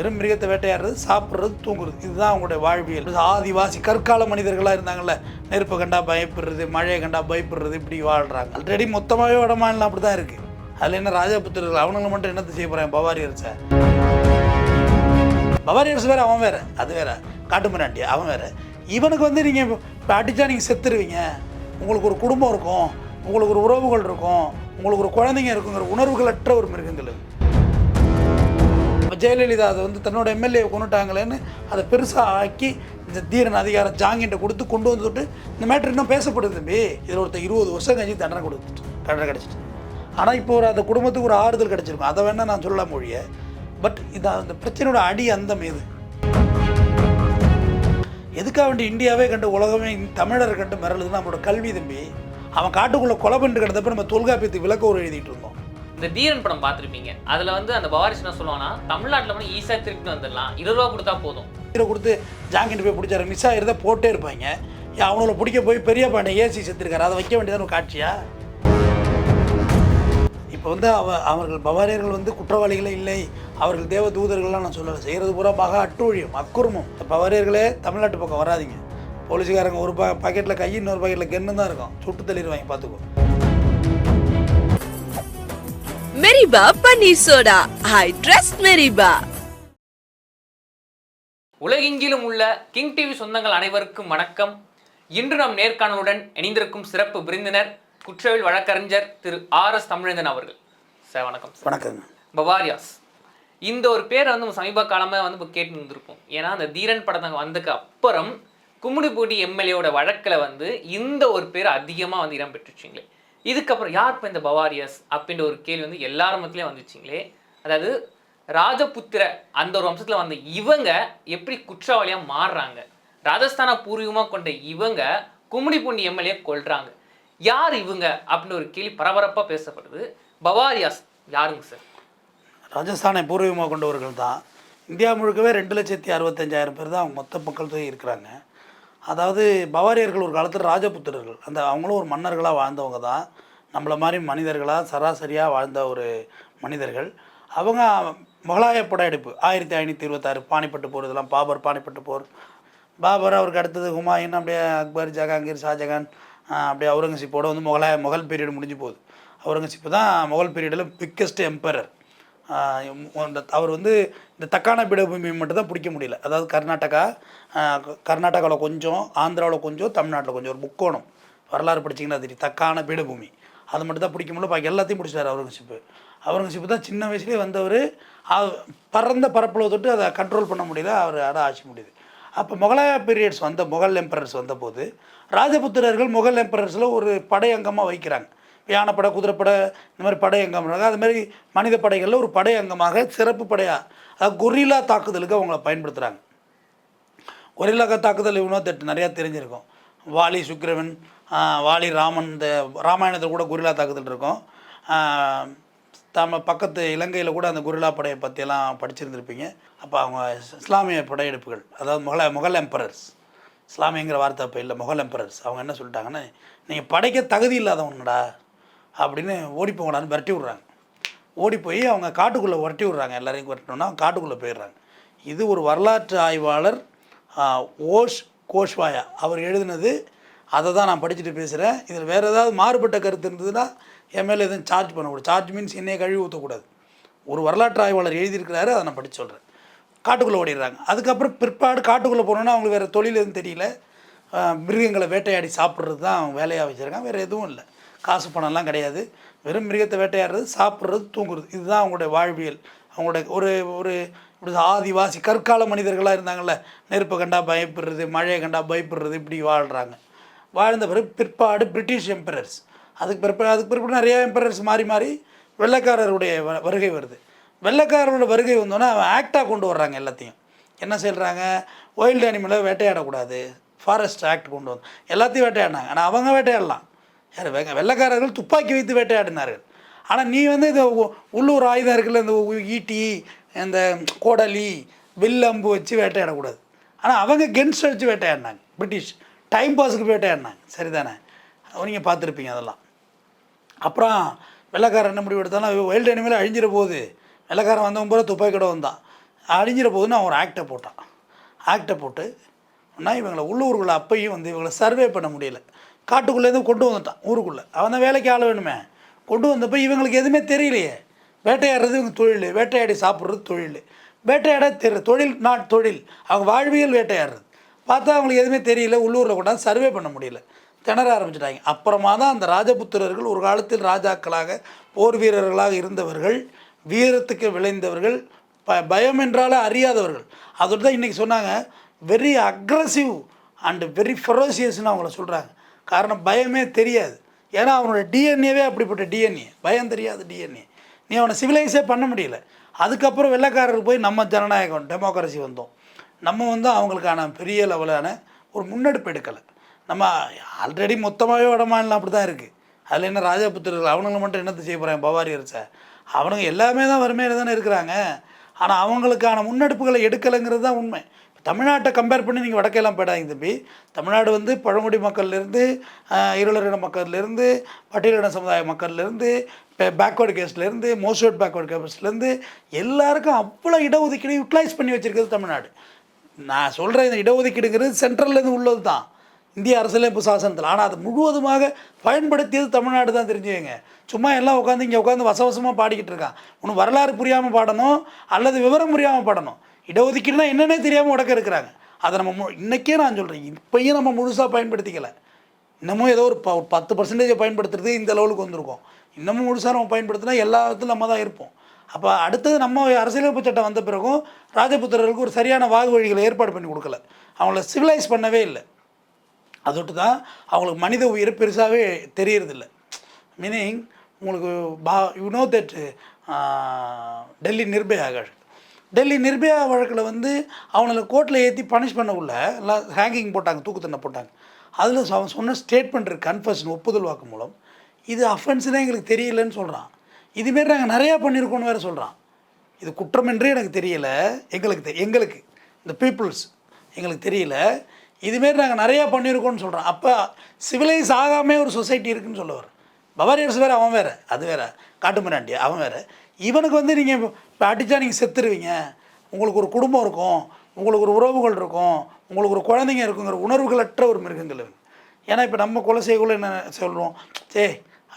வெறும் மிருகத்தை வேட்டையாடுறது சாப்பிட்றது தூங்குறது. இதுதான் அவங்களுடைய வாழ்வியல். ஆதிவாசி கற்கால மனிதர்களாக இருந்தாங்கல்ல? நெருப்பை கண்டா பயப்படுறது மழையை கண்டா பயப்படுறது இப்படி வாழ்கிறாங்க ஆல்ரெடி மொத்தமாகவே வட மாநிலம் அப்படி தான் இருக்குது அதில் என்ன ராஜபுத்திரர்கள்? அவனுங்களை மட்டும் என்னத்தை செய்ய போகிறேன் பவாரி அரசு. வேறு அவன் வேறு. அது வேற. காட்டுமிராண்டி அவன் வேறு. இவனுக்கு வந்து நீங்கள் இப்போ அடித்தா நீங்கள் செத்துருவீங்க. உங்களுக்கு ஒரு குடும்பம் இருக்கும். உங்களுக்கு ஒரு உறவுகள் இருக்கும். உங்களுக்கு ஒரு குழந்தைங்க இருக்குங்கிற உணர்வுகளற்ற ஒரு மிருகங்கள் ஜெயலலிதா அதை வந்து தன்னோட எம்எல்ஏ கொண்டுட்டாங்களேன்னு அதை பெருசாக ஆக்கி இந்த தீரன் அதிகாரம் ஜாங்கிட்ட கொடுத்து கொண்டு வந்துட்டு இந்த மேட்ரு இன்னும் பேசப்படுது தம்பி. இதில் ஒருத்தர் இருபது வருஷம் கழிச்சு தண்டனை கொடுத்துட்டு தண்டனை கிடச்சிட்டு. ஆனால் இப்போ ஒரு அந்த குடும்பத்துக்கு ஒரு ஆறுதல் கிடச்சிருக்கும். அதை வேணால் நான் சொல்லலாம் மொழிய. பட் இது அந்த பிரச்சனையோட அடி அந்த மீது எதுக்காக வேண்டி இந்தியாவே கண்டு உலகமே தமிழர் கண்டு மிரளுதுன்னா நம்மளோட கல்வி தம்பி அவன் காட்டுக்குள்ளே கொலை பண்ணிட்டு கிடந்தப்ப நம்ம தொல்காப்பியத்துக்கு விளக்க ஒரு எழுதிட்டு இருந்தோம். இந்த தீரன் படம் பார்த்துருப்பீங்க. அதில் வந்து அந்த பவாரிஸ் என்ன சொல்லுவாங்கன்னா தமிழ்நாட்டில் வந்து ஈஸியாக திருப்பி வந்துடலாம். இருபது ரூபா கொடுத்தா போதும். ஹீரோ கொடுத்து ஜாங்கிட்டு போய் பிடிச்சாரு. மிஸ் ஆகிறத போட்டே இருப்பாங்க. ஏன் அவங்கள பிடிக்க போய் பெரிய பாண்டை ஏசி செத்துருக்காரு. அதை வைக்க வேண்டியதான ஒரு காட்சியா? இப்போ வந்து அவ அவர்கள் பவாரியர்கள் வந்து குற்றவாளிகளே இல்லை. அவர்கள் தேவ தூதர்கள்லாம் நான் சொல்லலை. செய்கிறது பூரா மகா அட்டூழியம் அக்குருமம். இந்த பவாரியர்களே தமிழ்நாட்டு பக்கம் வராதீங்க. போலீஸ்காரங்க ஒரு பா பாக்கெட்டில் கை இன்னொரு பாக்கெட்டில் கென்னு தான் இருக்கும். சுட்டு தள்ளிடுவாங்க பார்த்துக்கோ. மெரிபா பன்னீர் சோடா ஐ ட்ரஸ்ட் மெரிபா உலகெங்கிலும் உள்ள கிங் டிவி சொந்தங்கள் அனைவருக்கும் வணக்கம். இன்று நம் நேர்காணலுடன் இணைந்திருக்கும் சிறப்பு விருந்தினர் குற்றவியல் வழக்கறிஞர் திரு ஆர் எஸ் தமிழந்தன் அவர்கள். சார் வணக்கம் சார். வணக்கங்க. பவாரியாஸ் இந்த ஒரு பேரை வந்து நம்ம சமீப காலமாக வந்து இப்போ கேட்டு இருந்திருப்போம். ஏன்னா அந்த தீரன் படத்தை வந்ததுக்கு அப்புறம் கும்மிடிப்பூடி எம்எல்ஏவோட வழக்கில் வந்து இந்த ஒரு பேர் அதிகமாக வந்து இடம் பெற்றுச்சிங்களே. இதுக்கப்புறம் யார் இப்போ இந்த பவாரியாஸ் அப்படின்ற ஒரு கேள்வி வந்து எல்லார் மத்திலையும் வந்துச்சிங்களே. அதாவது ராஜபுத்திர அந்த ஒரு வம்சத்தில் வந்த இவங்க எப்படி குற்றவாளியாக மாறுறாங்க? ராஜஸ்தானை பூர்வீகமாக கொண்ட இவங்க கும்மிடிப்பூண்டி எம்எல்ஏ கொள்றாங்க யார் இவங்க அப்படின்னு ஒரு கேள்வி பரபரப்பாக பேசப்படுது. பவாரியாஸ் யாருங்க சார்? ராஜஸ்தானை பூர்வீகமாக கொண்டவர்கள் தான் இந்தியா முழுக்கவே ரெண்டு லட்சத்தி அறுபத்தஞ்சாயிரம் பேர் தான் அவங்க மொத்த மக்கள் தொகை இருக்கிறாங்க. அதாவது பவாரியர்கள் ஒரு காலத்தில் ராஜபுத்திரர்கள். அந்த அவங்களும் ஒரு மன்னர்களாக வாழ்ந்தவங்க தான். நம்மளை மாதிரி மனிதர்களாக சராசரியாக வாழ்ந்த ஒரு மனிதர்கள். அவங்க முகலாய படையெடுப்பு. ஆயிரத்தி ஐநூற்றி இருபத்தாறு பானிப்பட்டு போர் இதெல்லாம் பாபர் பானிப்பட்டு போர். பாபர் அவருக்கு அடுத்தது ஹுமாயூன் அப்படியே அக்பர் ஜஹாங்கீர் ஷாஜகான் அப்படியே அவுரங்கசீப்போட வந்து முகலாய முகல் பீரியட் முடிஞ்சு போகுது. அவுரங்கசீப்பு தான் முகல் பீரியடில் பிக்கஸ்ட் எம்பரர் அவர் வந்து இந்த தக்கான பீடபூமி மட்டும் தான் பிடிக்க முடியல. அதாவது கர்நாடகா கர்நாடகாவில் கொஞ்சம் ஆந்திராவில் கொஞ்சம் தமிழ்நாட்டில் கொஞ்சம் ஒரு முக்கோணம். வரலாறு படிச்சிங்கன்னா தெரியும். தக்கான பீடபூமி. அது மட்டும் தான் பிடிக்க முடியல. பாக்கி எல்லாத்தையும் பிடிச்சிட்டார் அவுரங்கசீப்பு. அவுரங்கசீப்பு தான் சின்ன வயசுலேயே வந்தவர். பறந்த பரப்பில் தொட்டு அதை கண்ட்ரோல் பண்ண முடியல. அவர் அட ஆட்சி முடியுது. அப்போ முகலாய பீரியட்ஸ் வந்த முகல் எம்பரர்ஸ் வந்தபோது ராஜபுத்திரர்கள் முகல் எம்பரர்ஸில் ஒரு படை அங்கமாக வைக்கிறாங்க. யானைப்படை குதிரைப்படை இந்த மாதிரி படை அங்கம் அது மாதிரி மனித படைகளில் ஒரு படை அங்கமாக சிறப்பு படையாக அதாவது கொரில்லா தாக்குதலுக்கு அவங்கள பயன்படுத்துகிறாங்க கொரில்லா தாக்குதல் இன்னொரு நிறையா தெரிஞ்சிருக்கும். வாலி சுக்கிரவன் வாலி ராமன் இந்த ராமாயணத்தில் கூட கொரில்லா தாக்குதல் இருக்கும். ஆஹ், தம பக்கத்து இலங்கையில் கூட அந்த கொரில்லா படையை பற்றியெல்லாம் படிச்சிருந்துருப்பீங்க. அப்போ அவங்க இஸ்லாமிய படையெடுப்புகள் அதாவது முகல முகல் எம்பரர்ஸ். இஸ்லாமியங்கிற வார்த்தை அப்போ இல்லை முகல் எம்பரர்ஸ். அவங்க என்ன சொல்லிட்டாங்கன்னா நீங்கள் படைக்க தகுதி இல்லாதவங்கடா அப்படின்னு ஓடி போங்கடான்னு விரட்டி விட்றாங்க. ஓடி போய் அவங்க காட்டுக்குள்ளே விரட்டி விட்றாங்க. எல்லாரையும் விரட்டணும்னா காட்டுக்குள்ளே போயிடுறாங்க. இது ஒரு வரலாற்று ஆய்வாளர் ஓஷ் கோஷ்வாயா. அவர் எழுதினது அதை தான் நான் படிச்சுட்டு பேசுகிறேன் இதில் வேறு ஏதாவது மாறுபட்ட கருத்து இருந்ததுன்னா என் எதுவும் சார்ஜ் பண்ணக்கூடாது. சார்ஜ் மீன்ஸ் என்னைய கழுவி ஊற்றக்கூடாது ஒரு வரலாற்று ஆய்வாளர் எழுதியிருக்கிறாரு அதை நான் படித்து சொல்கிறேன் காட்டுக்குள்ளே ஓடிடுறாங்க. அதுக்கப்புறம் பிற்பாடு காட்டுக்குள்ளே போனோன்னா அவங்களுக்கு வேறு தொழில் எதுவும் தெரியல. மிருகங்களை வேட்டையாடி சாப்பிட்றது தான் அவங்க வேலையாக வச்சுருக்காங்க. வேறு எதுவும் இல்லை. காசு பணம்லாம் கிடையாது. வெறும் மிருகத்தை வேட்டையாடுறது சாப்பிட்றது தூங்குறது. இதுதான் அவங்களுடைய வாழ்வியல். அவங்களுடைய ஒரு ஒரு இப்படி ஆதிவாசி கற்கால மனிதர்களாக இருந்தாங்கள்ல நெருப்பை கண்டா பயப்படுறது மழையை கண்டா பயப்படுறது இப்படி வாழ்கிறாங்க வாழ்ந்த பிறகு பிற்பாடு பிரிட்டிஷ் எம்பரர்ஸ். அதுக்கு பிற்பாடு அதுக்கு பிற்பாடு நிறைய எம்பரர்ஸ் மாறி மாறி வெள்ளைக்காரருடைய வ- வருகை வருது. வெள்ளைக்காரரோட வருகை வந்தோன்னே அவன் ஆக்டாக கொண்டு வர்றாங்க எல்லாத்தையும். என்ன செய்கிறாங்க வைல்டு அனிமலை வேட்டையாடக்கூடாது. ஃபாரஸ்ட் ஆக்ட் கொண்டு வந்து எல்லாத்தையும் வேட்டையாடினாங்க. ஆனால் அவங்க வேட்டையாடலாம். யார் வெங்க வெள்ளைக்காரர்கள் துப்பாக்கி வைத்து வேட்டையாடினார்கள். ஆனால் நீ வந்து இந்த உள்ளூர் ஆயுதம் இருக்குல்ல இந்த ஈட்டி இந்த கோடலி வில்லம்பு வச்சு வேட்டையாடக்கூடாது. ஆனால் அவங்க கென்ஸ்ட் வச்சு வேட்டையாடினாங்க. பிரிட்டிஷ் டைம் பாஸுக்கு வேட்டையாடினாங்க. சரிதானே? நீங்கள் பார்த்துருப்பீங்க அதெல்லாம். அப்புறம் வெள்ளைக்காரன் என்ன முடிவு எடுத்தாலும் வைல்டு அனிமலே அழிஞ்சிட போகுது வெள்ளைக்காரன் வந்தவன் பூரா துப்பாக்கியோட வந்தான். அழிஞ்சிட போகுதுன்னு அவன் ஒரு ஆக்டை போட்டான். ஆக்டை போட்டு ஆனால் இவங்களை உள்ளூருக்குள்ளே அப்பையும் வந்து இவங்களை சர்வே பண்ண முடியல. காட்டுக்குள்ளேருந்து கொண்டு வந்துட்டான் ஊருக்குள்ளே. அவன் தான் வேலைக்கு ஆள வேணுமே. கொண்டு வந்தப்போ இவங்களுக்கு எதுவுமே தெரியலையே. வேட்டையாடுறது இவங்க தொழில் வேட்டையாடி சாப்பிட்றது தொழில். வேட்டையாட தெரியல தொழில் நாட் தொழில். அவங்க வாழ்வியல் வேட்டையாடுறது. பார்த்தா அவங்களுக்கு எதுவுமே தெரியல உள்ளூரில் கொண்டாந்து சர்வே பண்ண முடியல. திணற ஆரம்பிச்சிட்டாங்க. அப்புறமா தான் அந்த ராஜபுத்திரர்கள் ஒரு காலத்தில் ராஜாக்களாக போர் வீரர்களாக இருந்தவர்கள் வீரத்துக்கு விளைந்தவர்கள் ப பயம் என்றாலே அறியாதவர்கள். அதோடு தான் இன்றைக்கி சொன்னாங்க வெரி அக்ரஸிவ் அண்டு வெரி ஃபெரோசியஸ்னு அவங்கள சொல்கிறாங்க காரணம் பயமே தெரியாது. ஏன்னா அவனோட டிஎன்ஏவே அப்படிப்பட்ட டிஎன்ஏ பயம் தெரியாது டிஎன்ஏ நீ அவனை சிவிலைஸே பண்ண முடியல. அதுக்கப்புறம் வெள்ளைக்காரருக்கு போய் நம்ம ஜனநாயகம் டெமோக்ரஸி வந்தோம். நம்ம வந்து அவங்களுக்கான பெரிய லெவலான ஒரு முன்னெடுப்பு எடுக்கலை. நம்ம ஆல்ரெடி மொத்தமாகவே வட மாநிலம் அப்படி தான் இருக்குது அதில் என்ன ராஜபுத்திரர்கள் அவனுங்களை மட்டும் என்னத்தை செய்ய போகிறாங்க பவாரி சார் அவனுங்க எல்லாமே தான் வறுமையில் தானே இருக்கிறாங்க. ஆனால் அவங்களுக்கான முன்னெடுப்புகளை எடுக்கலைங்கிறது தான் உண்மை. தமிழ்நாட்டை கம்பேர் பண்ணி நீங்கள் வடக்கெல்லாம் போயிடாதீங்க தம்பி. தமிழ்நாடு வந்து பழங்குடி மக்கள்லேருந்து இருளரின மக்கள்லேருந்து பட்டியலின சமுதாய மக்கள்லேருந்து பேக்வேர்டு கேஸ்ட்லேருந்து மோஸ்ட் பேக்வேர்டு கேஸ்ட்லேருந்து எல்லாருக்கும் அவ்வளோ இடஒதுக்கீடு யூட்டிலைஸ் பண்ணி வச்சுருக்கிறது தமிழ்நாடு. நான் சொல்கிறேன் இந்த இடஒதுக்கீடுங்கிறது சென்ட்ரல்லேருந்து உள்ளது தான். இந்திய அரசியலமைப்பு சாசனத்தில். ஆனால் அது முழுவதுமாக பயன்படுத்தியது தமிழ்நாடு தான் தெரிஞ்சுக்கங்க சும்மா எல்லாம் உட்காந்து இங்கே உட்காந்து வசவசமாக பாடிக்கிட்டு இருக்கான். ஒன்று வரலாறு புரியாமல் பாடணும் அல்லது விவரம் புரியாமல் பாடணும். இடஒதுக்கீடுனா என்னன்னே தெரியாமல் உடக்க இருக்கிறாங்க. அதை நம்ம மு இன்றைக்கே நான் சொல்கிறேன் இப்பையும் நம்ம முழுசாக பயன்படுத்திக்கல. இன்னமும் ஏதோ ஒரு ப பத்து பர்சன்டேஜை பயன்படுத்துறது இந்த லெவலுக்கு வந்திருக்கோம். இன்னமும் முழுசாக நம்ம பயன்படுத்தினா எல்லா இடத்துலையும் நம்ம தான் இருப்போம். அப்போ அடுத்தது நம்ம அரசியலமைப்பு சட்டம் வந்த பிறகும் ராஜபுத்திரர்களுக்கு ஒரு சரியான வாகு வழிகளை ஏற்பாடு பண்ணி கொடுக்கல. அவங்கள சிவிலைஸ் பண்ணவே இல்லை. அதோட்டு தான் அவங்களுக்கு மனித உயிர் பெருசாகவே தெரியறதில்ல. மீனிங் உங்களுக்கு பா you know that Delhi Nirbhaya வழக்கு டெல்லி நிர்பயா வழக்கில் வந்து அவங்கள கோர்ட்டில் ஏற்றி பனிஷ் பண்ணக்குள்ள எல்லாம் ஹேங்கிங் போட்டாங்க தூக்கு தண்டனை போட்டாங்க. அதில் அவன் சொன்ன ஸ்டேட்மெண்ட் இருக்குது கன்ஃபர்ஷன் ஒப்புதல் வாக்கு மூலம். இது அஃபென்ஸ்னே எங்களுக்கு தெரியலன்னு சொல்கிறான் இதுமாரி நாங்கள் நிறையா பண்ணியிருக்கோன்னு வேறு சொல்கிறான் இது குற்றம் என்றே எனக்கு தெரியல. எங்களுக்கு தெ- எங்களுக்கு இந்த பீப்புள்ஸ் எங்களுக்கு தெரியல. இதுமாரி நாங்கள் நிறையா பண்ணியிருக்கோம்னு சொல்கிறோம் அப்போ சிவிலைஸ் ஆகாமே ஒரு சொசைட்டி இருக்குதுன்னு சொல்லுவார். பவாரியர்ஸ் வேறு அவன் வேறு. அது வேறு. காட்டுமிராண்டி அவன் வேறு. இவனுக்கு வந்து நீங்கள் இப்போ அடித்தா நீங்கள் செத்துருவீங்க. உங்களுக்கு ஒரு குடும்பம் இருக்கும் உங்களுக்கு ஒரு உறவுகள் இருக்கும் உங்களுக்கு ஒரு குழந்தைங்க இருக்குங்கிற உணர்வுகளற்ற ஒரு மிருகங்கள் ஏன்னா இப்போ நம்ம கொலை செய்யக்குள்ள என்ன சொல்கிறோம் சே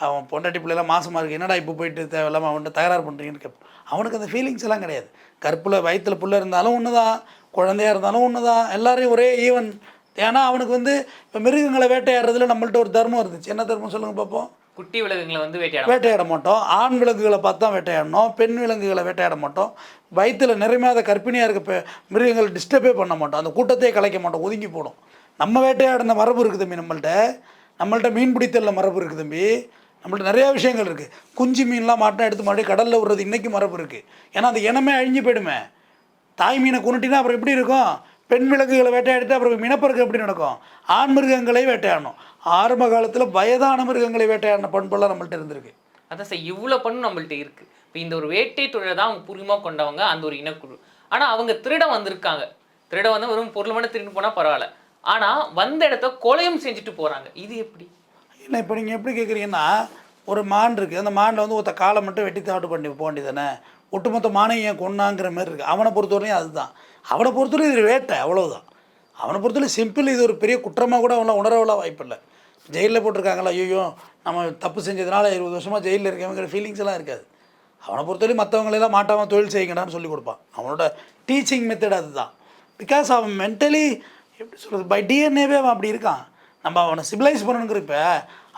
அவன் பொண்டாட்டி பிள்ளைலாம் மாசமாக இருக்குது என்னடா இப்போ போயிட்டு தேவையில்லாமல் அவன்கிட்ட தகராறு பண்ணுறீங்கன்னு கேட்போம். அவனுக்கு அந்த ஃபீலிங்ஸ் எல்லாம் கிடையாது. கற்பில் வயிற்றில் புள்ள இருந்தாலும் ஒன்று தான் குழந்தையாக இருந்தாலும் ஒன்று தான் எல்லாரையும் ஒரே ஈவன் ஏன்னா அவனுக்கு வந்து இப்போ மிருகங்களை வேட்டையாடுறதுல நம்மள்ட்ட ஒரு தர்மம் இருந்துச்சு. என்ன தர்மம் சொல்லுங்கள் பார்ப்போம் குட்டி விலங்குகளை வந்து வேட்டையாட வேட்டையாட மாட்டோம். ஆண் விலங்குகளை பார்த்து தான் வேட்டையாடணும். பெண் விலங்குகளை வேட்டையாட மாட்டோம். வயிற்றில் நிறைமையாத கர்ப்பிணியாக இருக்க மிருகங்களை டிஸ்டர்பே பண்ண மாட்டோம். அந்த கூட்டத்தையே கலைக்க மாட்டோம். ஒதுங்கி போடும். நம்ம வேட்டையாடின மரபு இருக்குது தம்பி நம்மள்ட்ட. நம்மள்ட்ட மீன் பிடித்தல்ல மரபு இருக்குது தம்பி. நம்மள்ட்ட நிறையா விஷயங்கள் இருக்குது குஞ்சு மீன்லாம் மாட்டினா எடுத்து மறுபடியும் கடலில் விடுறது இன்றைக்கும் மரபு இருக்குது ஏன்னா அந்த இனமே அழிஞ்சு போயிடுமே. தாய் மீனை கொண்டுட்டினா அப்புறம் எப்படி இருக்கும்? பெண் விலங்குகளை வேட்டையாடிட்டு அப்புறம் இனப்பெருக்கம் எப்படி நடக்கும்? ஆண் மிருகங்களை வேட்டையாடணும். ஆரம்ப காலத்தில் வயதான மிருகங்களை வேட்டையாடின பண்பெல்லாம் நம்மள்ட்ட இருந்திருக்கு. அதான் சார் இவ்வளோ பண்ணு நம்மள்ட்ட இருக்கு. இப்போ இந்த ஒரு வேட்டை தொழிலை தான் அவங்க பூர்வமாக கொண்டவங்க அந்த ஒரு இனக்குழு. ஆனால் அவங்க திருட வந்திருக்காங்க. திருட வந்து வெறும் பொருள் மட்டும் திருட்டு போனால் பரவாயில்ல. ஆனால் வந்த இடத்த கொலையும் செஞ்சுட்டு போகிறாங்க இது எப்படி? இல்லை இப்போ நீங்கள் எப்படி கேட்குறீங்கன்னா ஒரு மான் இருக்குது அந்த மானில் வந்து ஒருத்த காலை மட்டும் வெட்டி தாட்டு பண்ணி போக வேண்டியதானே ஒட்டுமொத்த மானையும் ஏன் கொண்டாங்கிற மாதிரி இருக்குது அவனை பொறுத்தவரையும் அதுதான். அவனை பொறுத்தவரை இது வேட்டை அவ்வளவுதான். அவனை பொறுத்தவரை சிம்பிள் இது ஒரு பெரிய குற்றமாக கூட அவனை உணரவெல்லாம் வாய்ப்பில்லை. ஜெயிலில் போட்டிருக்காங்களா ஐயோ நம்ம தப்பு செஞ்சதுனால இருபது வருஷமாக ஜெயிலில் இருக்கவங்கிற ஃபீலிங்ஸ் எல்லாம் இருக்காது. அவனை பொறுத்தவரை மற்றவங்களெல்லாம் மாட்டாமல் தொழில் செய்யுங்கடான்னு சொல்லி கொடுப்பான். அவனோட டீச்சிங் மெத்தட் அதுதான். பிகாஸ் அவன் மென்டலி எப்படி சொல்கிறது பை டிஎன்ஏவே அவன் அப்படி இருக்கான். நம்ம அவனை சிவிலைஸ் பண்ணணுங்கிற இப்போ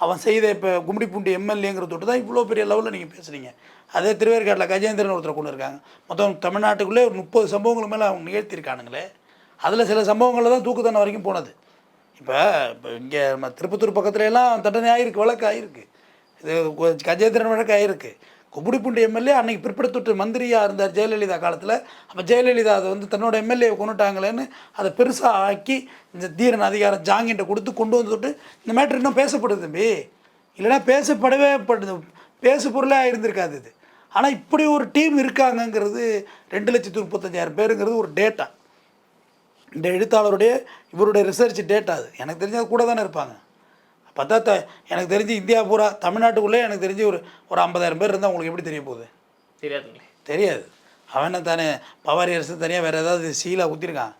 அவன் செய்த இப்போ கும்மிடிப்பூண்டி எம்எல்ஏங்கிற தொட்டு தான் இவ்வளோ பெரிய லெவலில் நீங்கள் பேசுகிறீங்க அதே திருவேற்காட்டில் கஜேந்திரன் ஒருத்தர் கொண்டு இருக்காங்க. மொத்தம் தமிழ்நாட்டுக்குள்ளே ஒரு முப்பது சம்பவங்களுக்கு மேலே அவங்க நிகழ்த்தியிருக்கானுங்களே. அதில் சில சம்பவங்களில் தான் தூக்கு தண்டனை வரைக்கும் போனது. இப்போ இப்போ இங்கே நம்ம திருப்பத்தூர் பக்கத்துல எல்லாம் தண்டனை ஆகிருக்கு வழக்கு ஆகிருக்கு இது கஜேந்திரன் வழக்கு ஆகிருக்கு கும்மிடிப்பூண்டி எம்எல்ஏ அன்னைக்கு பிற்படுத்தொட்டு மந்திரியாக இருந்தார் ஜெயலலிதா காலத்தில். அப்போ ஜெயலலிதா அதை வந்து தன்னோட எம்எல்ஏ கொண்டுட்டாங்களேன்னு அதை பெருசாக ஆக்கி இந்த தீரன் அதிகாரம் ஜாங்கிட்ட கொடுத்து கொண்டு வந்துட்டு இந்த மேட்ரு இன்னும் பேசப்படுது தம்பி. இல்லைன்னா பேசப்படவே படுது. பேசு பொருளாக இருந்திருக்காது இது. ஆனால் இப்படி ஒரு டீம் இருக்காங்கங்கிறது ரெண்டு லட்சத்தி முப்பத்தஞ்சாயிரம் பேருங்கிறது ஒரு டேட்டா இந்த எழுத்தாளருடைய இவருடைய ரிசர்ச் டேட்டா அது. எனக்கு தெரிஞ்சது கூட தானே இருப்பாங்க. பார்த்தா த எனக்கு தெரிஞ்சு இந்தியா பூரா தமிழ்நாட்டுக்குள்ளே எனக்கு தெரிஞ்சு ஒரு ஒரு ஐம்பதாயிரம் பேர் இருந்தால் உங்களுக்கு எப்படி தெரிய போகுது? தெரியாதுங்களே. தெரியாது. அவன் என்ன தானே பவாரி அரசு தனியாக வேறு ஏதாவது சீலா ஊற்றிருக்கான்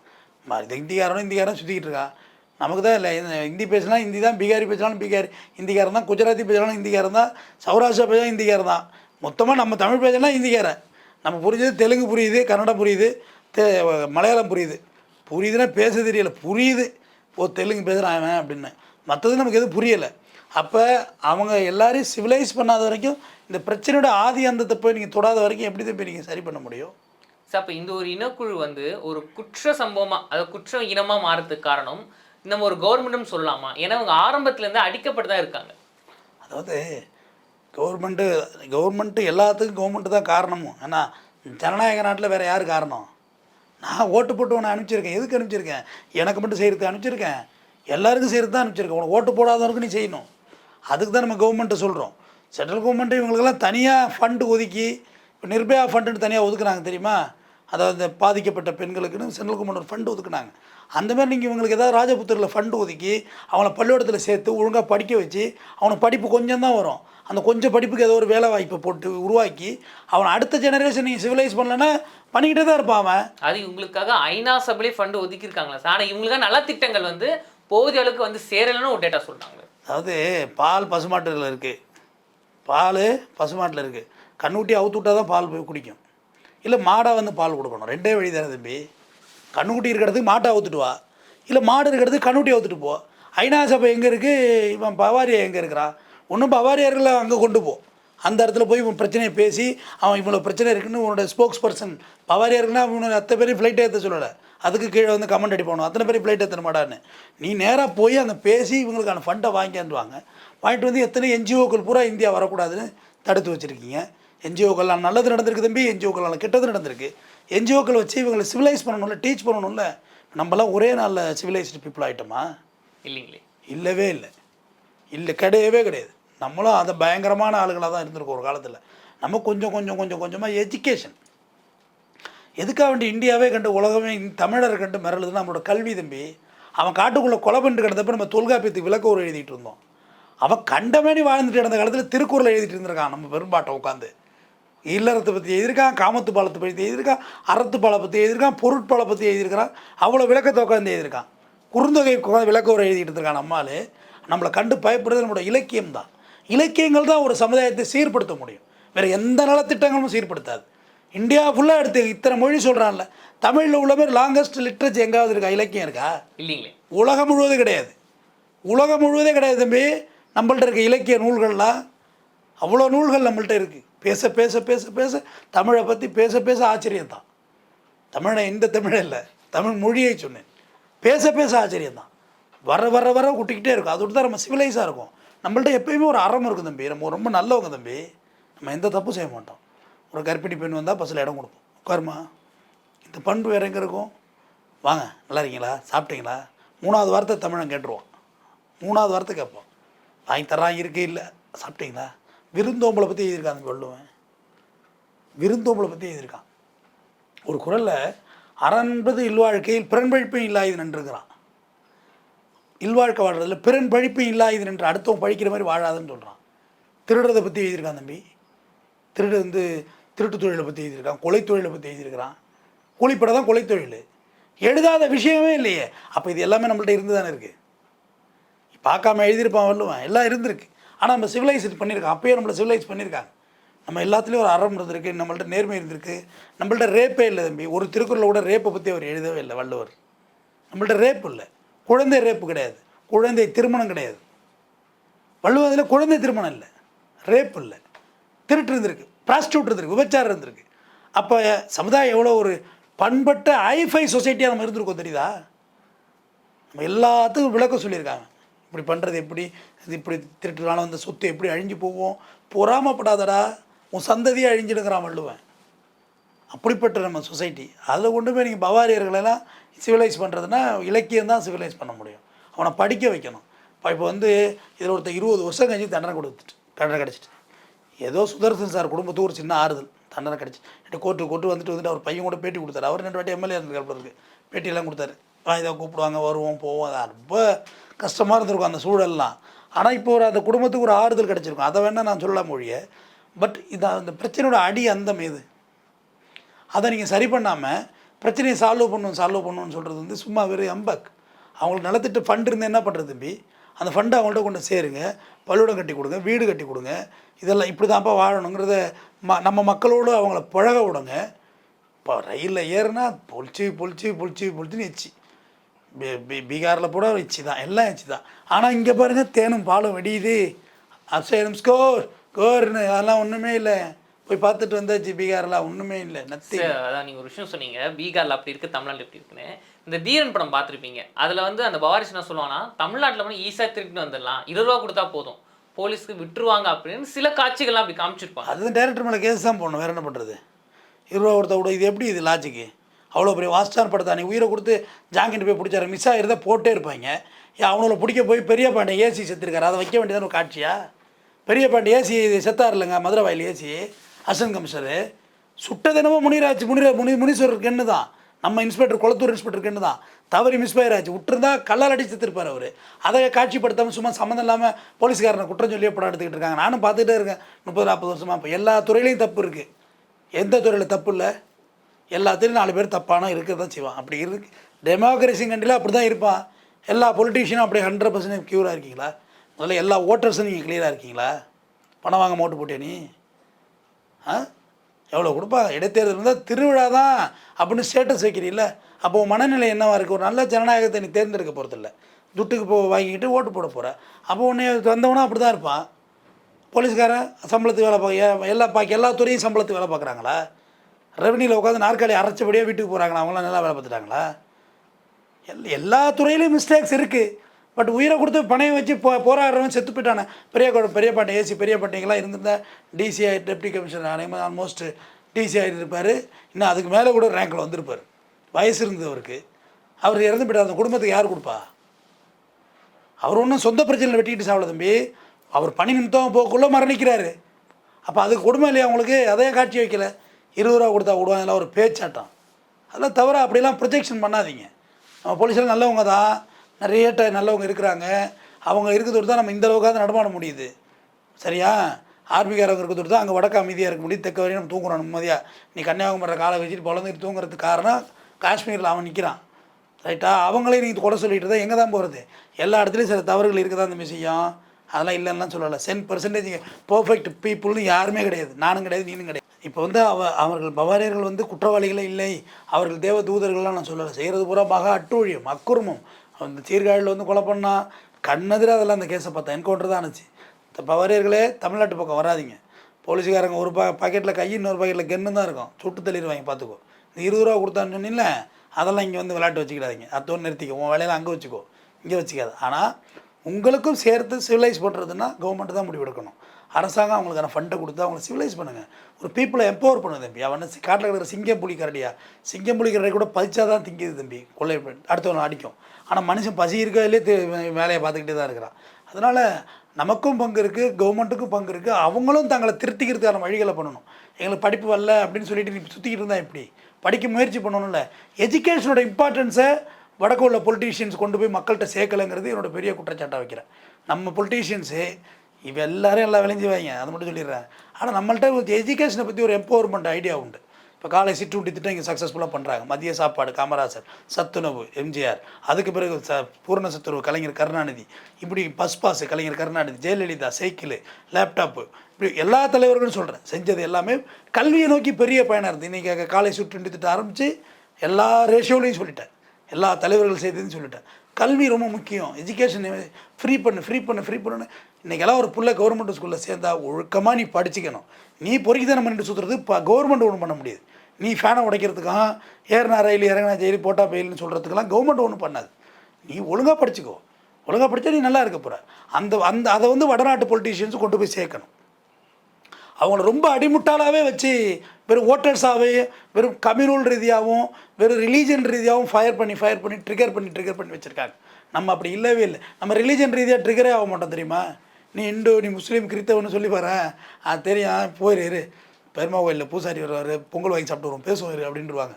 இந்திக்காரனும் இந்திக்காரன் சுற்றிக்கிட்டு இருக்கான் நமக்கு தான் இல்லை இந்த ஹிந்தி பேசினா ஹிந்தி தான் பீகாரி பேசினாலும் பீகாரி. ஹிந்திக்காரன் தான் குஜராத்தி பேசினாலும் ஹிந்திக்காரன் தான் சௌராஷ்டிரா பேசினா ஹிந்திக்காரன் தான். மொத்தமாக நம்ம தமிழ் பேசினா ஹிந்திக்காரன் நம்ம புரிஞ்சது தெலுங்கு புரியுது கன்னடம் புரியுது தே மலையாளம் புரியுது. புரியுதுன்னா பேச தெரியல. புரியுது. ஓ தெலுங்கு பேசுகிறான் அவன் அப்படின்னு. மற்றது நமக்கு எதுவும் புரியலை. அப்போ அவங்க எல்லாரையும் சிவிலைஸ் பண்ணாத வரைக்கும் இந்த பிரச்சனையோட ஆதி அந்தத்தை போய் நீங்கள் தொடாத வரைக்கும் எப்படி தான் போய் நீங்கள் சரி பண்ண முடியும்? சார் அப்போ இந்த ஒரு இனக்குழு வந்து ஒரு குற்ற சம்பவமா அதாவது குற்ற இனமா மாறதுக்கு காரணம் நம்ம ஒரு கவர்மெண்ட்னு சொல்லலாமா? ஏன்னா அவங்க ஆரம்பத்துல இருந்து அடிக்கப்பட்டு தான் இருக்காங்க. அதாவது கவர்மெண்ட்டு கவர்மெண்ட்டு எல்லாத்துக்கும் கவர்மெண்ட்டு தான் காரணமும். ஏன்னா ஜனநாயக நாட்டில் வேறு யார் காரணம்? நான் ஓட்டு போட்டு உன்னை அனுப்பிச்சிருக்கேன். எதுக்கு அனுப்பிச்சிருக்கேன்? எனக்கு மட்டும் செய்கிறது அனுப்பிச்சிருக்கேன். எல்லாருக்கும் செய்கிறது தான் அனுப்பிச்சிருக்கேன். உனக்கு ஓட்டு போடாதவருக்கு நீ செய்யணும். அதுக்கு தான் நம்ம கவர்மெண்ட்டை சொல்கிறோம் சென்ட்ரல் கவர்மெண்ட்டு இவங்களுக்கெல்லாம் தனியாக ஃபண்டு ஒதுக்கி இப்போ நிர்பயா ஃபண்டுன்னு தனியாக ஒதுக்குனாங்க தெரியுமா? அதாவது பாதிக்கப்பட்ட பெண்களுக்குன்னு சென்ட்ரல் கவர்மெண்ட் ஒரு ஃபண்டு ஒதுக்குனாங்க. அந்த மாதிரி நீங்கள் இவங்களுக்கு ஏதாவது ராஜபுத்திரில் ஃபண்டு ஒதுக்கி அவனை பள்ளிக்கூடத்தில் சேர்த்து ஒழுங்காக படிக்க வச்சு அவனுக்கு படிப்பு கொஞ்சம் தான் வரும். அந்த கொஞ்சம் படிப்புக்கு ஏதோ ஒரு வேலை வாய்ப்பை போட்டு உருவாக்கி அவனை அடுத்த ஜெனரேஷன் நீங்கள் சிவிலைஸ் பண்ணலன்னா பண்ணிக்கிட்டே தான் இருப்பான் அவன். அது இவங்களுக்காக ஐநா சபையிலே ஃபண்டு ஒதுக்கியிருக்காங்களா சார்? ஆனால் இவங்களுக்காக நலத்திட்டங்கள் வந்து போதிய அளவுக்கு வந்து சேரலைன்னு ஒரு டேட்டா சொல்றாங்க அதாவது பால் பசுமாட்டில் இருக்குது பால் பசுமாட்டில் இருக்குது கண்ணுக்குட்டி அவுத்து விட்டா தான் பால் போய் குடிக்கும். இல்லை மாடாக வந்து பால் கொடுக்கணும். ரெண்டே வழி தானே தம்பி. கண்ணுக்குட்டி இருக்கிறதுக்கு மாட்டை அவுத்துட்டு வா இல்லை மாடு இருக்கிறதுக்கு கண்ணுக்குட்டி அவுத்துட்டு போ ஐநா சபை எங்கே இருக்குது இவன் பவாரியா எங்கே இருக்கிறான் ஒன்றும் பவாரியார்களை அங்கே கொண்டு போ. அந்த இடத்துல போய் இவன் பிரச்சனையை பேசி அவன் இவ்வளோ பிரச்சனை இருக்குன்னு உன்னோட ஸ்போக்ஸ் பர்சன் பவாரியாருக்குன்னா அவனோட அத்தனை பேரையும் ஃப்ளைட் ஏற்ற சொல்லலை. அதுக்கு கீழே வந்து கமெண்ட் அடிப்பானு அத்தனை பேர் ஃப்ளைட் ஏற்ற மாட்டான்னு. நீ நேராக போய் அங்கே பேசி இவங்களுக்கான ஃபண்டை வாங்கிட்டு வாங்கிட்டு வந்து எத்தனை என்ஜிஓக்கள் பூரா இந்தியா வரக்கூடாதுன்னு தடுத்து வச்சுருக்கீங்க. என்ஜிஓக்கள்லாம் நல்லது நடந்திருக்கு தம்பி என்ஜிஓக்கள்லாம் கெட்டது நடந்திருக்கு. என்ஜிஓக்கள் வச்சு இவங்களை சிவிலைஸ் பண்ணணும்ல டீச் பண்ணணும்ல நம்மலாம் ஒரே நாளில் சிவிலைஸ்டு பீப்புள் ஆகிட்டோமா இல்லைங்களே. இல்லவே இல்லை. இல்லை கிடையவே கிடையாது. நம்மளும் அதை பயங்கரமான ஆளுகளாக தான் இருந்திருக்கோம் ஒரு காலத்தில். நம்ம கொஞ்சம் கொஞ்சம் கொஞ்சம் கொஞ்சமாக எஜுகேஷன் எதுக்காக வேண்டி இந்தியாவே கண்டு உலகமே தமிழரை கண்டு மிரளுதுன்னு நம்மளோட கல்வி தம்பி அவன் காட்டுக்குள்ளே கொலை பண்ணிட்டு கிடந்தப்ப நம்ம தொல்காப்பியத்துக்கு விளக்க ஒரு எழுதிட்டு இருந்தோம். அவன் கண்டமேனி வாழ்ந்துட்டு கிடந்த காலத்தில் திருக்குறள் எழுதிட்டு இருந்திருக்கான் நம்ம பெரும்பாட்டை உட்காந்து இல்லறத்தை பற்றி எழுதியிருக்கான் காமத்து பாலத்தை பற்றி எழுதியிருக்கான் அறத்து பாலை பற்றி எழுதியிருக்கான் பொருட்பாலை பற்றி எழுதியிருக்கிறான் அவ்வளோ விளக்கத்தை உட்காந்து எழுதியிருக்கான். குறுந்தொகை விளக்க ஒரு எழுதிட்டு இருக்கான் நம்மால். நம்மளை கண்டு பயப்படுறது நம்மளோட இலக்கியம் தான். இலக்கியங்கள் தான் ஒரு சமுதாயத்தை சீர்படுத்த முடியும். வேறு எந்த நலத்திட்டங்களும் சீர்படுத்தாது. இந்தியா ஃபுல்லாக எடுத்து இத்தனை மொழி சொல்கிறான்ல தமிழில் உள்ள மாதிரி லாங்கஸ்ட் லிட்ரேச்சர் எங்காவது இருக்கா? இலக்கியம் இருக்கா? இல்லைங்களே. உலகம் முழுவதும் கிடையாது. உலகம் முழுவதே கிடையாது தம்பி. நம்மள்ட்ட இருக்க இலக்கிய நூல்கள்லாம் அவ்வளோ நூல்கள் நம்மள்ட்ட இருக்குது பேச பேச பேச பேச தமிழை பற்றி பேச பேச ஆச்சரியம்தான். தமிழை இந்த தமிழ் இல்லை. தமிழ் மொழியை சொன்னேன். பேச பேச ஆச்சரியந்தான் வர வர வர குட்டிக்கிட்டே இருக்கும். அதோடு தான் நம்ம சிவிலைஸாக இருக்கும். நம்மள்ட்ட எப்பயுமே ஒரு அறம் இருக்கும் தம்பி. நம்ம ரொம்ப நல்லவங்க தம்பி. நம்ம எந்த தப்பும் செய்ய மாட்டோம். ஒரு கர்ப்பிணி பெண் வந்தால் பஸ்ஸில் இடம் கொடுப்போம். உட்காருமா? இந்த பண்பு வேறு எங்கே இருக்கும்? வாங்க நல்லா இருக்கீங்களா? சாப்பிட்டீங்களா? மூணாவது வார்த்தை தமிழன் கேட்டுருவோம் மூணாவது வார்த்தை கேட்போம் வாங்கி தரான் இருக்கு இல்லை சாப்பிட்டீங்களா? விருந்தோம்பலை பற்றி எழுதியிருக்கான் அந்த விருந்தோம்பலை பற்றி எழுதியிருக்கான். ஒரு குரலில் அறன்பது இல்வாழ்க்கையில் பிறன்பழிப்பும் இல்லாயுது இல்லா இது நின்றுக்கிறான் இல்வாழ்க்கை வாழ்றதுல பிறன் பழிப்பும் இல்லா நின்று அடுத்தவன் பழிக்கிற மாதிரி வாழாதுன்னு சொல்கிறான் திருடுறதை பற்றி எழுதியிருக்கான் தம்பி. திருடு வந்து திருட்டு தொழிலை பற்றி எழுதியிருக்கான் கொலை தொழிலை பற்றி எழுதியிருக்கிறான். கூலிப்பட தான் கொலை தொழில். எழுதாத விஷயமே இல்லையே. அப்போ இது எல்லாமே நம்மள்ட்ட இருந்து தானே இருக்குது பார்க்காம எழுதியிருப்பான் வள்ளுவேன். எல்லாம் இருந்திருக்கு. ஆனால் நம்ம சிவிலைஸ் பண்ணியிருக்கோம் அப்பயே நம்மளை சிவிலைஸ் பண்ணியிருக்காங்க நம்ம எல்லாத்துலேயும் ஒரு அறம் இருந்திருக்கு நம்மள்ட்ட நேர்மை இருந்திருக்கு. நம்மள்ட்ட ரேப்பே இல்லை தம்பி. ஒரு திருக்குறளை கூட ரேப்பை பற்றி அவர் எழுதவே இல்லை வள்ளுவர். நம்மள்ட்ட ரேப் இல்லை. குழந்தை ரேப்பு கிடையாது. குழந்தை திருமணம் கிடையாது. வள்ளுவதில் குழந்தை திருமணம் இல்லை. ரேப் இல்லை. திருட்டு இருந்திருக்கு. ப்ராஸ்டியூட் இருந்திருக்கு. விபச்சாரம் இருந்திருக்கு. அப்போ சமுதாயம் எவ்வளோ ஒரு பண்பட்ட ஐஃபை சொசைட்டியாக நம்ம இருந்திருக்கோம் தெரியுதா? நம்ம எல்லாத்துக்கும் விளக்கம் சொல்லியிருக்காங்க. இப்படி பண்ணுறது எப்படி? இது இப்படி திருட்டுனால வந்த சொத்து எப்படி அழிஞ்சு போவோம் பொறாமப்படாதடா. உன் சந்ததியை அழிஞ்சிடுங்கிறான் வள்ளுவன். அப்படிப்பட்ட நம்ம சொசைட்டி. அதில் கொண்டு போய் நீங்கள் பவாரியர்களெல்லாம் சிவிலைஸ் பண்ணுறதுன்னா இலக்கியம் தான் சிவிலைஸ் பண்ண முடியும். அவனை படிக்க வைக்கணும். இப்போ இப்போ வந்து இதில் ஒருத்தர் இருபது வருஷம் கழிச்சு தண்டனை கொடுத்துட்டு தண்டனை கிடச்சிட்டு. ஏதோ சுதர்சன் சார் குடும்பத்துக்கு ஒரு சின்ன ஆறுதல். தண்டனை கிடச்சி கோர்ட்டு கோர்ட்டு வந்துட்டு வந்துட்டு அவர் பையன் கூட பேட்டி கொடுத்தாரு. அவர் ரெண்டு வாட்டி எம்எல்ஏ இருந்திருக்காரு பேட்டியெல்லாம் கொடுத்தாரு. ஆ இதை கூப்பிடுவாங்க வருவோம் போவோம். அது ரொம்ப கஷ்டமாக இருந்திருக்கும் அந்த சூழல்லாம். ஆனால் இப்போ ஒரு அந்த குடும்பத்துக்கு ஒரு ஆறுதல் கிடச்சிருக்கும். அதை வேணால் நான் சொல்ல மொழிய. பட் இது அந்த பிரச்சனையோட அடி அந்தம் எது? அதை நீங்கள் சரி பண்ணாமல் பிரச்சனையை சால்வ் பண்ணணும் சால்வ் பண்ணணும்னு சொல்கிறது வந்து சும்மா வெறும் அம்பக். அவங்களுக்கு நலத்திட்டு ஃபண்ட் இருந்தால் என்ன பண்ணுறது தம்பி? அந்த ஃபண்டை அவங்கள்ட்ட கொண்டு சேருங்க. பள்ளிக்கூடம் கட்டி கொடுங்க வீடு கட்டி கொடுங்க. இதெல்லாம் இப்படி தான்ப்பா வாழணுங்கிறத ம நம்ம மக்களோடு அவங்கள பழக விடுங்க. இப்போ ரயிலில் ஏறுனா பொழிச்சு பொழிச்சு பொழிச்சு பொழிச்சுன்னு எச்சு. பீகாரில் கூட எச்சி தான் எல்லாம் எச்சி தான். ஆனால் இங்கே பாருங்கள் தேனும் பாலும் வெடியுது. அப்சைடம் ஸ்கோர் கோர்னு அதெல்லாம் ஒன்றுமே இல்லை. போய் பார்த்துட்டு வந்தாச்சு பீகாரில் ஒன்றுமே இல்லை நத்தி அதான் நீங்கள் ஒரு விஷயம் சொன்னீங்க. பீகார்ல அப்படி இருக்கு தமிழ்நாட்டில் இப்படி இருக்குன்னு. இந்த தீரன் படம் பார்த்துருப்பீங்க. அதில் வந்து அந்த பவாரிஸ் என்ன சொல்லுவாங்கன்னா தமிழ்நாட்டில் வந்து ஈஸியாக திருப்பிட்டு வந்துடலாம். இருபது ரூபா கொடுத்தா போதும். போலீஸ்க்கு விட்டுருவாங்க அப்படின்னு சில காட்சிகள்லாம் அப்படி காமிச்சிருப்பாங்க. அது டேரக்டர் மேலே கேஸ் தான் போடணும். வேறு என்ன பண்ணுறது இருபா ஒருத்த விட இது எப்படி இது லாஜிக்கு அவ்வளோ பெரிய வாஸ்டார் படத்தை? நீ உயிரை கொடுத்து ஜாங்கிட்டு போய் பிடிச்சாரு. மிஸ் ஆகிருந்தா போட்டே இருப்பாங்க. அவங்கள பிடிக்க போய் பெரிய பாண்டி ஏசி செத்துருக்காரு. அதை வைக்க வேண்டியதான ஒரு காட்சியா? பெரிய பாண்டி ஏசி செத்தார் இல்லைங்க மதுரை வாயில் ஏசி அசன் கமிஷரு சுட்டது என்னமோ முனிராஜ் முனிர முனி முனீஸ்வரருக்கு என்ன தான் நம்ம இன்ஸ்பெக்டர் குளத்தூர் இன்ஸ்பெக்டருக்கு என்ன தான் தவறி மிஸ்பயர் ஆச்சு விட்டுருந்தா கல்லால் அடிச்சு செத்துருப்பார் அவர். அதை காட்சிப்படுத்தாமல் சும்மா சம்மந்தம் இல்லாமல் போலீஸ்காரனை குற்றம் சொல்லியே படம் எடுத்துக்கிட்டு இருக்காங்க. நானும் பார்த்துட்டே இருக்கேன். முப்பது நாற்பது வருஷமா. இப்போ எல்லா துறையிலையும் தப்பு இருக்குது எந்த துறையில் தப்பு இல்லை? எல்லாத்துலேயும் நாலு பேர் தப்பான இருக்க தான் செய்வான். அப்படி இருக்கு டெமோக்ரஸி கண்ட்ரியில் அப்படி தான் இருப்பான். எல்லா பொலிட்டீஷியனும் அப்படியே ஹண்ட்ரட் பர்சன்ட் க்யூராக இருக்கீங்களா? முதல்ல எல்லா ஓட்டர்ஸும் நீங்கள் கிளியராக இருக்கீங்களா? பணம் வாங்க ஓட்டு போட்டியா நீ? ஆ? எவ்வளோ கொடுப்பாங்க? இடைத்தேர்தல் இருந்தால் திருவிழா தான் அப்படின்னு ஸ்டேட்டஸ் வைக்கிறீல்ல. அப்போ மனநிலை என்னவாக இருக்குது ஒரு நல்ல ஜனநாயகத்தை நீ தேர்ந்தெடுக்க போகிறதில்ல துட்டுக்கு போ வாங்கிக்கிட்டு ஓட்டு போட போகிற அப்போ உன்னை வந்தவனா அப்படி தான் இருப்பான். போலீஸ்காரன் சம்பளத்துக்கு வேலை பார்க்க எல்லா பாக்கி எல்லா துறையும் சம்பளத்துக்கு வேலை பார்க்குறாங்களா ரெவன்யூவில் உட்காந்து நாற்காலி அரைச்சபடியாக வீட்டுக்கு போகிறாங்களா அவங்களாம் நல்லா வேலை பார்த்துட்டாங்களா? எல் எல்லா துறையிலையும் மிஸ்டேக்ஸ் இருக்குது பட் உயிரை கொடுத்து பணையம் வச்சு போ போராடுறவன் செத்து போயிட்டானே. பெரிய கொ- பெரிய பாட்டை ஏசி பெரிய பாட்டைங்கெல்லாம் இருந்திருந்தா டிசிஐ டெப்டி கமிஷனர் அனைவரும் ஆல்மோஸ்ட் டிசி இருப்பார் இன்னும் அதுக்கு மேலே கூட ரேங்கில் வந்திருப்பார். வயசு இருந்தவருக்கு அவர் இறந்து போயிட்டார். அந்த குடும்பத்துக்கு யார் கொடுப்பா? அவர் ஒன்றும் சொந்த பிரச்சனையில் வெட்டிக்கிட்டு சாப்பிட தம்பி. அவர் பணி நிமித்தம் போக்குள்ளே மரணிக்கிறாரு. அப்போ அதுக்கு கொடுமை இல்லையா அவங்களுக்கு? அதே காட்சி வைக்கல. இருபது ரூபா கொடுத்தா விடுவாங்க அதெல்லாம் ஒரு பேச்சாட்டம். அதெல்லாம் தவிர அப்படிலாம் ப்ரொஜெக்ஷன் பண்ணாதீங்க. நம்ம போலீஸில் நல்லவங்க தான். நிறைய நல்லவங்க இருக்கிறாங்க. அவங்க இருக்கிறது தான் நம்ம இந்த அளவுக்காவது நடமாட முடியுது. சரியா? ஆர்மிக்காரங்க இருக்கிறது தான் அங்கே வடக்கு அமைதியாக இருக்க முடியும் தெற்க வரையும் நம்ம தூங்குறோம் நிம்மதியாக நீ கன்னியாகுமரி காலை வச்சுட்டு பொழந்துட்டு தூங்குறதுக்கு காரணம் காஷ்மீரில் அவன் நிற்கிறான் ரைட்டா? அவங்களே நீங்கள் கொடை சொல்லிட்டு தான் எங்கே தான் போகிறது எல்லா இடத்துலையும் சில தவறுகள் இருக்க தான் தம்பி செய்யும் அதெல்லாம் இல்லைன்னா சொல்லலை. சென் பர்சன்டேஜ் பர்ஃபெக்ட் பீப்புள்னு யாருமே கிடையாது. நானும் கிடையாது நீனும் கிடையாது. இப்போ வந்து அவ அவர்கள் பவாரியர்கள் வந்து குற்றவாளிகளே இல்லை. அவர்கள் தேவ தூதர்கள்லாம் நான் சொல்லலை. செய்கிறது பூரா மக அட்டூழியம் அக்குருமம் அந்த சீர்காழியில் வந்து கொலை பண்ணா கண்ணெதிராக அதெல்லாம் அந்த கேஸை பார்த்தேன் என்கவுண்டர் தான் ஆனிச்சு. இந்த பவாரியர்களே தமிழ்நாட்டு பக்கம் வராதீங்க. போலீஸ்காரங்க ஒரு பா பாக்கெட்டில் கை இன்னொரு பாக்கெட்டில் கென்னு தான் இருக்கும். சுட்டு தள்ளிடுவாங்க பார்த்துக்கோ. இந்த இருபது ரூபா கொடுத்தான்னு சொன்னீங்களே அதெல்லாம் இங்கே வந்து விளையாட்டு வச்சுக்கிடாதீங்க. அத்தோடு நிறுத்திக்கோ. உன் வேலையெல்லாம் அங்கே வச்சுக்கோ. இங்கே வச்சுக்காது. ஆனால் உங்களுக்கும் சேர்த்து சிவிலைஸ் பண்ணுறதுன்னா கவர்மெண்ட் தான் முடிவு எடுக்கணும் அரசாங்கம் அவங்களுக்கான ஃபண்டை கொடுத்து அவங்களை சிவிலைஸ் பண்ணுங்கள் ஒரு பீப்புளை எம்பவர் பண்ணுங்க தம்பி. அவன் காட்டில் இருக்கிற சிங்கம் புலி கரடியா சிங்கம் புலி கரடி கூட பதிச்சா தான் திங்கிது தம்பி. கொள்ளை அடுத்தவன் அடிக்கும். ஆனால் மனுஷன் பசி இருக்காதிலே வேலையை பார்த்துக்கிட்டே தான் இருக்கிறான். அதனால் நமக்கும் பங்கு இருக்குது கவர்மெண்ட்டுக்கும் பங்கு இருக்குது அவங்களும் தங்களை திருத்திக்கிறதுக்கான வழிகளை பண்ணணும். எங்களுக்கு படிப்பு வரல அப்படின்னு சொல்லிட்டு நீ சுற்றிக்கிட்டு இருந்தால் எப்படி? படிக்க முயற்சி பண்ணணும்ல. எஜுகேஷனோட இம்பார்ட்டன்ஸை வடக்கு உள்ள பொலிட்டீஷியன்ஸ் கொண்டு போய் மக்கள்கிட்ட சேர்க்கலைங்கிறது என்னோட பெரிய குற்றச்சாட்டாக வைக்கிறேன். நம்ம பொலிட்டீஷியன்ஸு இப்போ எல்லோரும் எல்லாம் விளைஞ்சி வைங்க அதை மட்டும் சொல்லிடுறேன். ஆனால் நம்மள்கிட்ட ஒரு எஜுகேஷனை பற்றி ஒரு எம்பவர்மெண்ட் ஐடியா உண்டு. இப்போ காலை சிற்றுண்டி திட்டம் இங்கே சக்ஸஸ்ஃபுல்லாக பண்ணுறாங்க மதிய சாப்பாடு காமராசர் சத்துணவு எம்ஜிஆர். அதுக்கு பிறகு ச பூர்ண சத்துணவு கலைஞர் கருணாநிதி. இப்படி bus pass Kalaignar Karunanidhi Jayalalithaa cycle laptop இப்படி எல்லா தலைவர்களும் சொல்கிறேன் செஞ்சது எல்லாமே கல்வியை நோக்கி பெரிய பயணம் இருந்தது. இன்றைக்கி காலை சுற்றுண்டி திட்டம் ஆரம்பித்து எல்லா ரேஷியோலையும் சொல்லிட்டேன். எல்லா தலைவர்கள் செய்ததுன்னு சொல்லிட்டேன். கல்வி ரொம்ப முக்கியம். எஜுகேஷன் ஃப்ரீ பண்ணு ஃப்ரீ பண்ணு ஃப்ரீ பண்ணு இன்றைக்கெல்லாம் ஒரு புள்ள கவர்மெண்ட் ஸ்கூலில் சேர்ந்தா ஒழுக்கமாக நீ படிச்சுக்கணும். நீ பொறுக்கி தான் நம்ம நின்று சுற்றுறது இப்போ கவர்மெண்ட் ஒன்றும் பண்ண முடியாது. நீ ஃபேனை உடைக்கிறதுக்காக ஏறினா ரயில் இறங்கினா ஜெயில் போட்டா பெயில்னு சொல்கிறதுக்கெல்லாம் கவர்மெண்ட் ஒன்றும் பண்ணாது. நீ ஒழுங்காக படிச்சுக்கோ. ஒழுங்காக படித்தா நீ நல்லா இருக்க போகிற அந்த அந்த அதை வந்து வடநாட்டு பொலிட்டீஷியன்ஸும் கொண்டு போய் சேர்க்கணும். அவங்கள ரொம்ப அடிமுட்டாளாகவே வச்சு வெறும் ஓட்டர்ஸாகவே வெறும் கம்யூனல் ரீதியாகவும் வெறும் ரிலீஜன் ரீதியாகவும் ஃபயர் பண்ணி ஃபயர் பண்ணி ட்ரிகர் பண்ணி ட்ரிகர் பண்ணி வச்சுருக்காங்க. நம்ம அப்படி இல்லவே இல்லை. நம்ம ரிலீஜன் ரீதியாக ட்ரிகரே ஆக மாட்டோம் தெரியுமா? நீ இந்து நீ முஸ்லீம் கிறித்தவனு சொல்லி வரேன் அது தெரியும். போயிரு இரு. பெருமா கோயிலில் பூசாரி வருவார் பொங்கல் வாங்கி சாப்பிட்டு வருவோம் பேசுவார் அப்படின்டுவாங்க அப்படின்ட்டுருவாங்க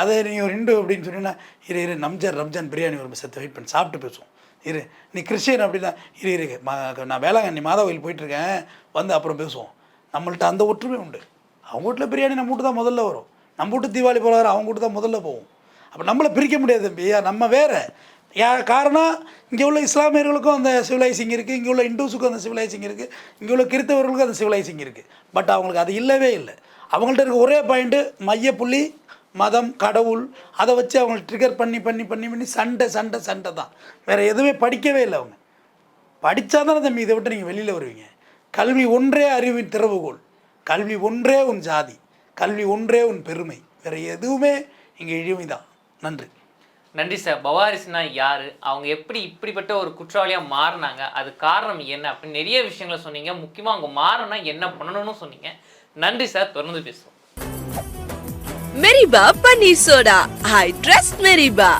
அதே நீ ஒரு இண்டு அப்படின்னு சொன்னீங்கன்னா இரு இரு நம்ஜர் ரம்ஜான் பிரியாணி வரும் சேர்த்து வெயிட் பண்ணி சாப்பிட்டு பேசுவோம். இரு. நீ கிறிஸ்டியன் அப்படின்னா இரு இரு நான் வேளாங்கண்ணி மாதா கோயில் போயிட்டுருக்கேன். வந்து அப்புறம் பேசுவோம். நம்மள்ட்ட அந்த ஒற்றுமை உண்டு. அவங்க வீட்டில் பிரியாணி நம்ம வீட்டு தான் முதல்ல வரும். நம்ம வீட்டு தீபாவளி போல அவங்க வீட்டு தான் முதல்ல போவோம் அப்போ நம்மளை பிரிக்க முடியாது தம்பி. நம்ம வேற. யா காரணம் இங்கே உள்ள இஸ்லாமியர்களுக்கும் அந்த சிவிலைசிங் இருக்குது இங்கே உள்ள இந்துஸுக்கும் அந்த சிவிலைசிங் இருக்குது இங்கே உள்ள கிறித்தவர்களுக்கும் அந்த சிவிலைசிங் இருக்குது பட் அவங்களுக்கு அது இல்லவே இல்லை. அவங்கள்ட்ட இருக்க ஒரே பாயிண்ட்டு மையப்புள்ளி மதம் கடவுள் அதை வச்சு அவங்க ட்ரிகர் பண்ணி பண்ணி பண்ணி பண்ணி சண்டை சண்டை சண்டை தான். வேறு எதுவுமே படிக்கவே இல்லை அவங்க. படித்தா தானே தம்பி இதை விட்டு நீங்கள் வெளியில் வருவீங்க. கல்வி ஒன்றே அறிவின் திறவுகோள் கல்வி ஒன்றே உன் ஜாதி கல்வி ஒன்றே உன் பெருமை. வேறு எதுவுமே இங்கே இழிமை தான் நன்றி. நன்றி சார். பவாரிஸ்னா யாரு? அவங்க எப்படி இப்படிப்பட்ட ஒரு குற்றவாளியா மாறினாங்க? அது காரணம் என்ன? அப்படின்னு நிறைய விஷயங்களை சொன்னீங்க. முக்கியமா அவங்க மாறினா என்ன பண்ணணும்னு சொன்னீங்க. நன்றி சார். தொடர்ந்து பேசுவோம். மெரிபா பன்னீர் சோடா ஐ ட்ரஸ்ட் மெரிபா